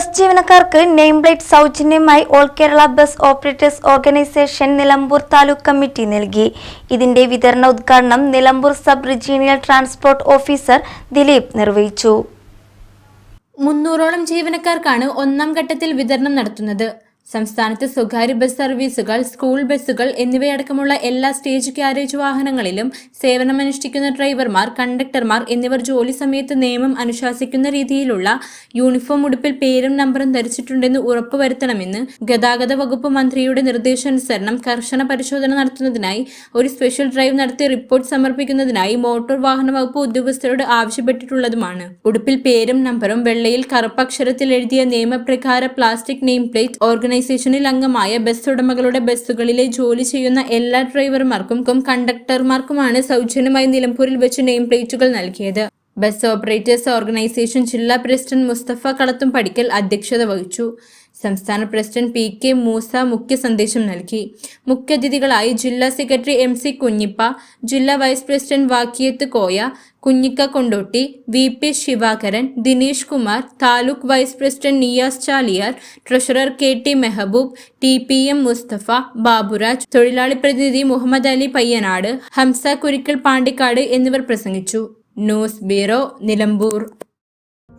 Bus ജീവനക്കാർക്ക് name plate സൗജന്യമായി all Kerala bus operators organisation Nilambur taluk committee നൽകി. ഇതിന്റെ വിതരണ ഉദ്ഘാടനം Nilambur sub regional transport officer Dileep നിർവഹിച്ചു. മുന്നൂറോളം ജീവനക്കാർക്കാണ് ഒന്നാം ഘട്ടത്തിൽ വിതരണം നടത്തുന്നത്. സംസ്ഥാനത്ത് സ്വകാര്യ ബസ് സർവീസുകൾ സ്കൂൾ ബസ്സുകൾ എന്നിവയടക്കമുള്ള എല്ലാ സ്റ്റേജ് ക്യാരേജ് വാഹനങ്ങളിലും സേവനമനുഷ്ഠിക്കുന്ന ഡ്രൈവർമാർ കണ്ടക്ടർമാർ എന്നിവർ ജോലി സമയത്ത് നിയമം അനുശാസിക്കുന്ന രീതിയിലുള്ള യൂണിഫോം ഉടുപ്പിൽ പേരും നമ്പറും ധരിച്ചിട്ടുണ്ടെന്ന് ഉറപ്പുവരുത്തണമെന്ന് ഗതാഗത വകുപ്പ് മന്ത്രിയുടെ നിർദ്ദേശാനുസരണം കർശന പരിശോധന നടത്തുന്നതിനായി ഒരു സ്പെഷ്യൽ ഡ്രൈവ് നടത്തി റിപ്പോർട്ട് സമർപ്പിക്കുന്നതിനായി മോട്ടോർ വാഹന വകുപ്പ് ഉദ്യോഗസ്ഥരോട് ആവശ്യപ്പെട്ടിട്ടുള്ളതുമാണ്. ഉടുപ്പിൽ പേരും നമ്പറും വെള്ളയിൽ കറുപ്പക്ഷരത്തിൽ എഴുതിയ നിയമപ്രകാര പ്ലാസ്റ്റിക് നെയിം പ്ലേറ്റ് ഓർഗനൈസേഷനിൽ അംഗമായ ബസ് ഉടമകളുടെ ബസ്സുകളിലെ ജോലി ചെയ്യുന്ന എല്ലാ ഡ്രൈവർമാർക്കും കണ്ടക്ടർമാർക്കുമാണ് സൗജന്യമായി നിലമ്പൂരിൽ വെച്ച് നെയിം പ്ലേറ്റുകൾ നൽകിയത്. ബസ് ഓപ്പറേറ്റേഴ്സ് ഓർഗനൈസേഷൻ ജില്ലാ പ്രസിഡന്റ് മുസ്തഫ കളത്തും പടിക്കൽ അധ്യക്ഷത വഹിച്ചു. സംസ്ഥാന പ്രസിഡന്റ് പി കെ മൂസ മുഖ്യ സന്ദേശം നൽകി. മുഖ്യാതിഥികളായി ജില്ലാ സെക്രട്ടറി എം സി കുഞ്ഞിപ്പ ജില്ലാ vice president Vakkiyath Koya Kunhikka Kondotty V P Shivakaran Dinesh Kumar taluk vice president Niyas Chaliyar treasurer K T Mehaboob T P M Musthafa Baburaj തൊഴിലാളി പ്രതിനിധി മുഹമ്മദ് അലി പയ്യനാട് ഹംസ കുരിക്കൽ പാണ്ടിക്കാട് എന്നിവർ പ്രസംഗിച്ചു. News bureau Nilambur.